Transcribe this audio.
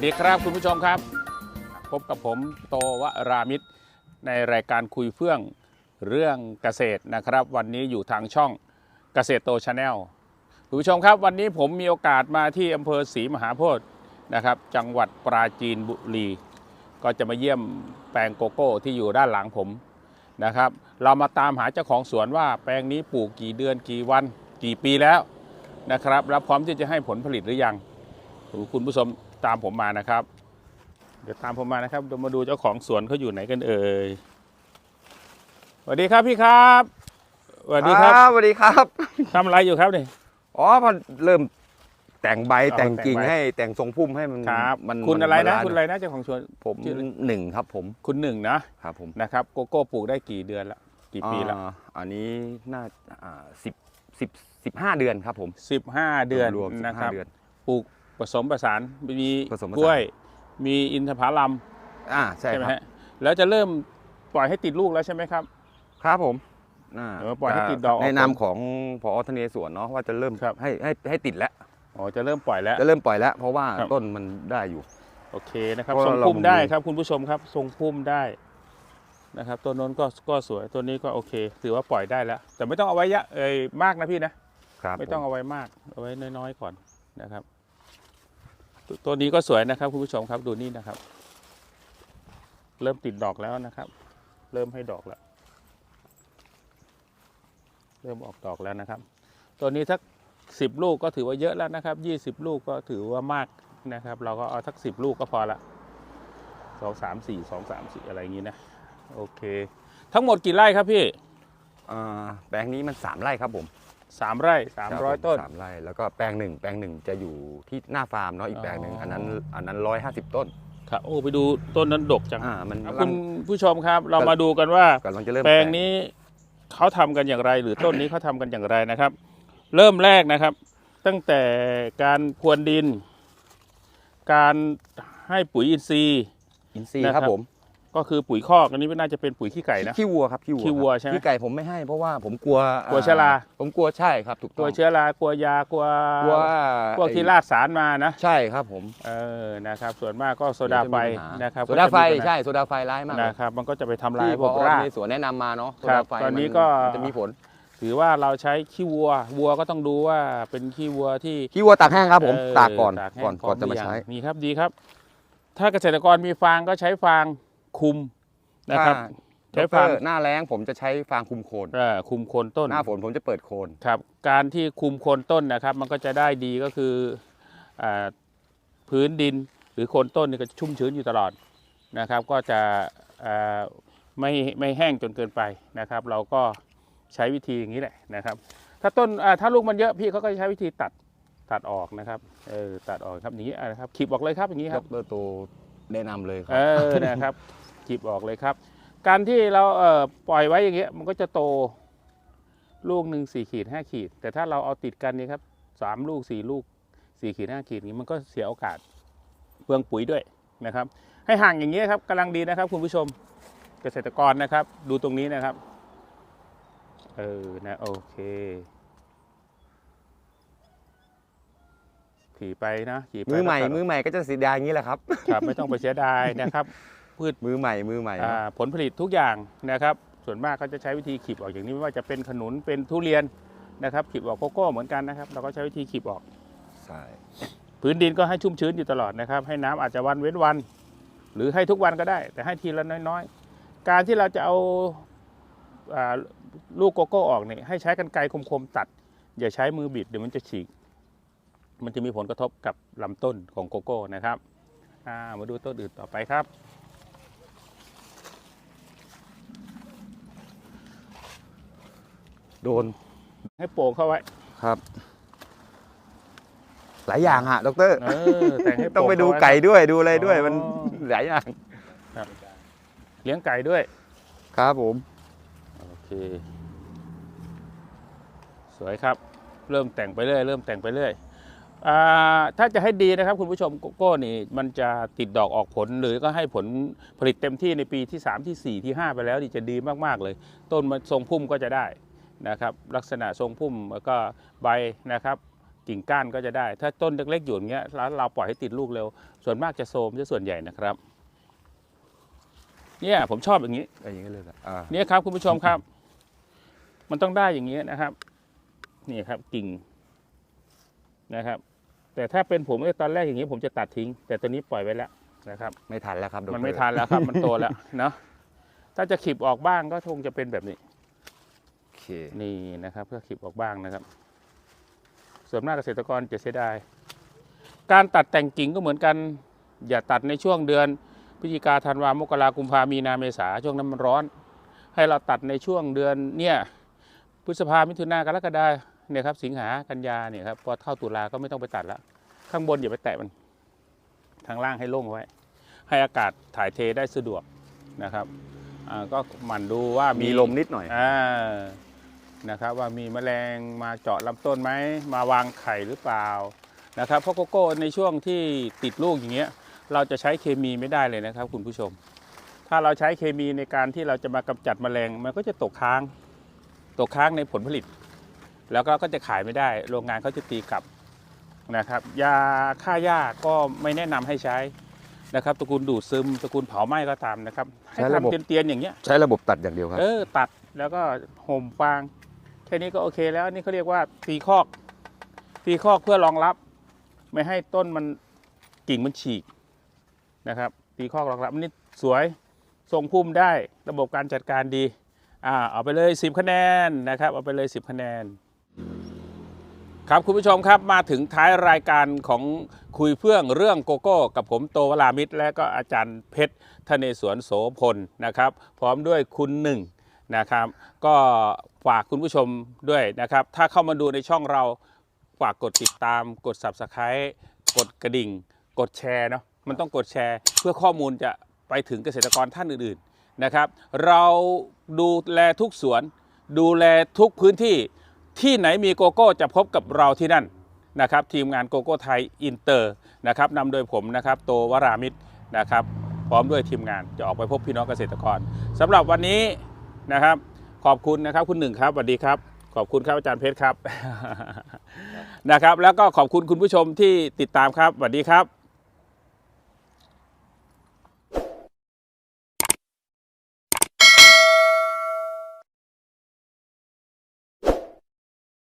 วัสดีครับคุณผู้ชมครับ พบกับผมโตวรามิตรในรายการคุยเฟื่องเรื่องเกษตรนะครับ วันนี้อยู่ทางช่องเกษตรโตชาแนลคุณผู้ชมครับ วันนี้ผมมีโอกาสมาที่อำเภอศรีมหาโพธิ์นะครับ จังหวัดปราจีนบุรีก็จะมาเยี่ยมแปลงโกโก้ที่อยู่ด้านหลังผมนะครับ เรามาตามหาเจ้าของสวนว่าแปลงนี้ปลูกกี่เดือนกี่วันกี่ปีแล้วนะครับ แล้วพร้อมที่จะให้ผลผลิตหรือยังคุณผู้ชม ตามผมมานะครับ เดี๋ยวตามผมมานะครับเดี๋ยวมาดูเจ้าของสวนเขาอยู่ไหนกันเอ่ยสวัสดีครับพี่ครับสวัสดีครับสวัสดีครับทำอะไรอยู่ครับเนี่ยอ๋อพอเริ่มแต่งใบอ๋อแต่งกิ่งแต่งใบให้แต่งทรงพุ่มให้มันครับมันคุณอะไรมันะบาลาซ์คุณอะไรนะเจ้าของสวนผมชื่ออะไรหนึ่งครับ ผมคุณหนึ่งนะครับผมนะครับโกโก้ปลูกได้กี่เดือนละกี่ปีละอ่าอันนี้น่าอ่าสิบสิบสิบห้าเดือนครับผมสิบห้าเดือนรวมๆนะค15รับเดือนปลูก ผสมผสานมีผสมผสาน กล้วย มีอินทผลัมอ่าใช่ใช่ไหมครับฮะแล้วจะเริ่มปล่อยให้ติดลูกแล้วใช่ไหมครับ ครับผมอ่าเออปล่อยให้ติดดอกออกในนามของพอทะเนสวนเนาะว่าจะเริ่มครับ ให้ให้ให้ติดแล้ว อ๋อจะเริ่มปล่อยแล้ว จะเริ่มปล่อยแล้ว เพราะว่าครับ ต้นมันได้อยู่ โอเคนะครับเพราะทรงเราพุ่มได้บำรุง ครับคุณผู้ชมครับทรงพุ่มได้นะครับตัวโน้นก็ก็สวยตัวนี้ก็โอเค ถือว่าปล่อยได้แล้ว แต่ไม่ต้องเอาไว้เยอะเอ้ยมากนะพี่นะ ครับไม่ต้องผเอาไว้มากเอาไว้น้อยๆก่อนนะครับ ตัวนี้ก็สวยนะครับคุณผู้ชมครับดูนี่นะครับ เริ่มติดดอกแล้วนะครับ เริ่มให้ดอกแล้ว เริ่มออกดอกแล้วนะครับ ตัวนี้ทักสิบลูกก็ถือว่าเยอะแล้วนะครับยี่สิบลูกก็ถือว่ามากนะครับ เราก็เอาทักสิบลูกก็พอละสองสามสี่สองสามสี่อะไรอย่างนี้นะโอเค ทั้งหมดกี่ไร่ครับพี่อ่าแปลงนี้มันสามไร่ครับผม สามไร่สามคบร้อยผต้น สามไร่แล้วก็แปลงหนึ่งแปลงหนึ่งจะอยู่ที่หน้าฟาร์มเนาะอีกแปลงหนึ่งอ๋ออัอันนั้นอันนั้นร้อยห้าสิบต้นครับโอ้ไปดูต้นนั้นดกจังอ่ามันครับกำลัคุงณผู้ชมครับ เรามาดูกันว่ากำลังจะเริ่มแปลงนี้เขาทำกันอย่างไร หรือต้นนี้เขาทำกันอย่างไรนะครับ เริ่มแรกนะครับ ตั้งแต่การพรวนดิน การให้ปุ๋ยอินทรีย์อินซีย์นะคครัรับบผม ก็คือปุ๋ยคอกอันนี้ไม่น่าจะเป็นปุ๋ยขี้ไก่นะ ขี้วัวครับขี้วัวขี้วัวครับใช่ไหม ขี้ไก่ผมไม่ให้เพราะว่าผมกลัวกลัวเชื้อรา ผมกลัวใช่ครับถูกกต้ลัอวง เชื้อรากลัวยากลัวกลัวพวกที่ราดสารมานะใช่ครับผมเออนะครับ ส่วนมากก็โซดาไฟเดี๋ยวจะมีปัญหานะครับโซดาไฟก็จะมีปัญหใช่โซดาไฟร้ายมากนะครับมันก็จะไปทำลายที่พพวอกราก ในสวนแนะนำมาเนาะโซครัดาบไฟตอนนี้มัก็มันจะมีผลถือว่าเราใช้ขี้วัว วัวก็ต้องดูว่าเป็นขี้วัวที่ ขี้วัวตากแห้งครับผมเตากก่อนแห้งก่อนพร้ก่อนจะหมารือยังใช้นี่ครับดีครับ ถ้าเกษตรกรมีฟางก็ใช้ฟาง คุมนะครับ ใช้ใช้ฟางฟางหน้าแรงผมจะใช้ฟางคุมโคนเอ่อคุมโคนต้น หน้าฝนผมจะเปิดโคนครับ การที่คุมโคนต้นนะครับ มันก็จะได้ดีก็คืออาพื้นดินหรือโคนต้นนี่ก็ชุ่มชื้นอยู่ตลอดนะครับ ก็จะอ่าไม่ไม่แห้งจนเกินไปนะครับ เราก็ใช้วิธีอย่างนี้แหละนะครับ ถ้าต้นอ่าถ้าลูกมันเยอะพี่เขาก็จะใช้วิธีตัดตัดออกนะครับเออตัดออกครับอย่างนี้อะนะครับขีบออกเลยครับอย่างนี้ดครับรโต แนะนำเลยครัเออนะครับขีบออกเลยครับ การที่เราเอ่อปล่อยไว้อย่างเงี้ยมันก็จะโต ลูกหนึ่งสี่ขีดห้าขีด แต่ถ้าเราเอาติดกันนี่ครับสามลูกสี่ลูกสี่ขีดห้าขีดนี้มันก็เสียโอกาสเปลืองปุ๋ยด้วยนะครับ ให้ห่างอย่างเงี้ยครับกำลังดีนะครับ คุณผู้ชมเกษตรกรนะครับ ดูตรงนี้นะครับ เออนะโอเค ขี่ไปนะขี่ไปมือใหม่แล้วก็มือใหม่ก็จะเสียดายอย่างนี้แหละครับครับ ไม่ต้องไปเสียดายนะครับมือใหม่มือใหม่อ่าผลผลิตทุกอย่างนะครับ ส่วนมากก็จะใช้วิธีขีบออกอย่างนี้ไม่ว่าจะเป็นขนุนเป็นทุเรียนนะครับขีบออกโกโก้เหมือนกันนะครับ เราก็ใช้วิธีขีบออกใช่พื้นดินก็ให้ชุ่มชื้นอยู่ตลอดนะครับ ให้น้ำอาจจะวันเว้นวัน หรือให้ทุกวันก็ได้ แต่ให้ทีละน้อยๆ การที่เราจะเอาอ่าลูกโกโก้ออกเนี่ยให้ใช้กันไกรคมๆตัด อย่าใช้มือบิดเดี๋ยวมันจะฉีก มันจะมีผลกระทบกับลำต้นของโกโก้นะครับอ่ามาดูต้นอื่นต่อไปครับ โดนให้โป่งเข้าไว้ครับ หลายอย่างฮะดรเออแต่งให้โป่ต้องไปดูเข้าว้ไก่ด้วยดูอะไรด้วยอ๋อมันหลายอย่างเลี้ยงไก่ด้วย ครับผม โอเค สวยครับ เริ่มแต่งไปเรื่อย เริ่มแต่งไปเรื่อยอ่า ถ้าจะให้ดีนะครับคุณผู้ชมโกโก้นี่มันจะติดดอกออกผลหรือก็ให้ผลผลิตเต็มที่ในปีที่ 3 ที่ 4 ที่ 5 ไปแล้วนี่จะดีมาก ๆ เลย ต้นมันทรงพุ่มก็จะได้นะครับ ลักษณะทรงพุ่มแล้วก็ใบนะครับ กิ่งก้านก็จะได้ ถ้าต้นเล็กๆอยู่อย่างเงี้ยแล้วเราปล่อยให้ติดลูกเร็ว ส่วนมากจะโทรมจะส่วนใหญ่นะครับเนี่ยผมชอบอย่างนี้อะไรอย่างเงี้ยเลยเหรออ่าเนี่ยครับคุณผู้ชมครับ มันต้องได้อย่างนี้นะครับ นี่ครับกิ่ง นะครับ แต่ถ้าเป็นผมเนี่ยตอนแรกอย่างนี้ผมจะตัดทิ้ง แต่ตอนนี้ปล่อยไว้แล้วนะครับ ไม่ทันแล้วครับดรมันไม่ทันแล้วครับ มันโตแล้วเนาะถ้าจะขีบออกบ้างก็คงจะเป็นแบบนี้โอเคนี่นะครับเพื่อขีบออกบ้างนะครับ ส่วนมากเกษตรกรจะเสียดายการตัดแต่งกิ่งก็เหมือนกัน อย่าตัดในช่วงเดือนพฤศจิกาธันวามกรากุมภามีนาเมษาช่วงนั้นมันร้อน ให้เราตัดในช่วงเดือนเนี่ยพฤษภามิถุนากรกฎา เนี่ยครับสิงหากันยาเนี่ยครับพอเข้าตุลาก็ไม่ต้องไปตัดละข้างบนอย่าไปแตะมันทางล่างให้โล่งไว้ ให้อากาศถ่ายเทได้สะดวกนะครับอ่าก็หมั่นดูว่ามีมีลมนิดหน่อยอ่านะครับว่ามีแมลงมาเจาะลำต้นไหมมาวางไข่หรือเปล่านะครับเพราะโกโก้ในช่วงที่ติดลูกอย่างเงี้ยเราจะใช้เคมีไม่ได้เลยนะครับ คุณผู้ชม ถ้าเราใช้เคมีในการที่เราจะมากำจัดแมลงมันก็จะตกค้าง ตกค้างในผลผลิต แล้วก็ก็จะขายไม่ได้ โรงงานเขาจะตีกลับนะครับ ยาฆ่าหญ้าก็ไม่แนะนำให้ใช้นะครับตระกูลดูดซึมตระกูลเผาไหม้ก็ตามนะครับให้ใช้ระบบทำเตียนๆอย่างเงี้ยใช้ระบบตัดอย่างเดียวครับเออตัดแล้วก็ห่มฟางแค่นี้ก็โอเคแล้วนี่เขาเรียกว่าตีคอก ตีคอกเพื่อรองรับ ไม่ให้ต้นมันกิ่งมันฉีกนะครับตีคอกรองรับนี่สวยทรงพุ่มได้ระบบการจัดการดีอ่าเอาไปเลย 10 คะแนนนะครับ เอาไปเลย 10 คะแนน ครับคุณผู้ชมครับมาถึงท้ายรายการของคุยเพื่องเรื่องโกโก้ กับผมโตวรามิตร และก็อาจารย์เพชรธเนศวรโสพลนะครับ พร้อมด้วยคุณหนึ่งนะครับ ก็ฝากคุณผู้ชมด้วยนะครับ ถ้าเข้ามาดูในช่องเราฝากกดติดตามกด subscribe กดกระดิ่ง กดแชร์เนาะมันต้องกดแชร์ เพื่อข้อมูลจะไปถึงเกษตรกรท่านอื่นๆนะครับ เราดูแลทุกสวน ดูแลทุกพื้นที่ ที่ไหนมีโกโก้จะพบกับเราที่นั่นนะครับทีมงานโกโก้ไทยอินเตอร์นะครับนำโดยผมนะครับโตวรามิตรนะครับ พร้อมด้วยทีมงานจะออกไปพบพี่น้องเกษตรกรสำหรับวันนี้นะครับ ขอบคุณนะครับคุณหนึ่งครับสวัสดีครับ ขอบคุณครับอาจารย์เพชรครับนะครับ แล้วก็ขอบคุณคุณผู้ชมที่ติดตามครับสวัสดีครับ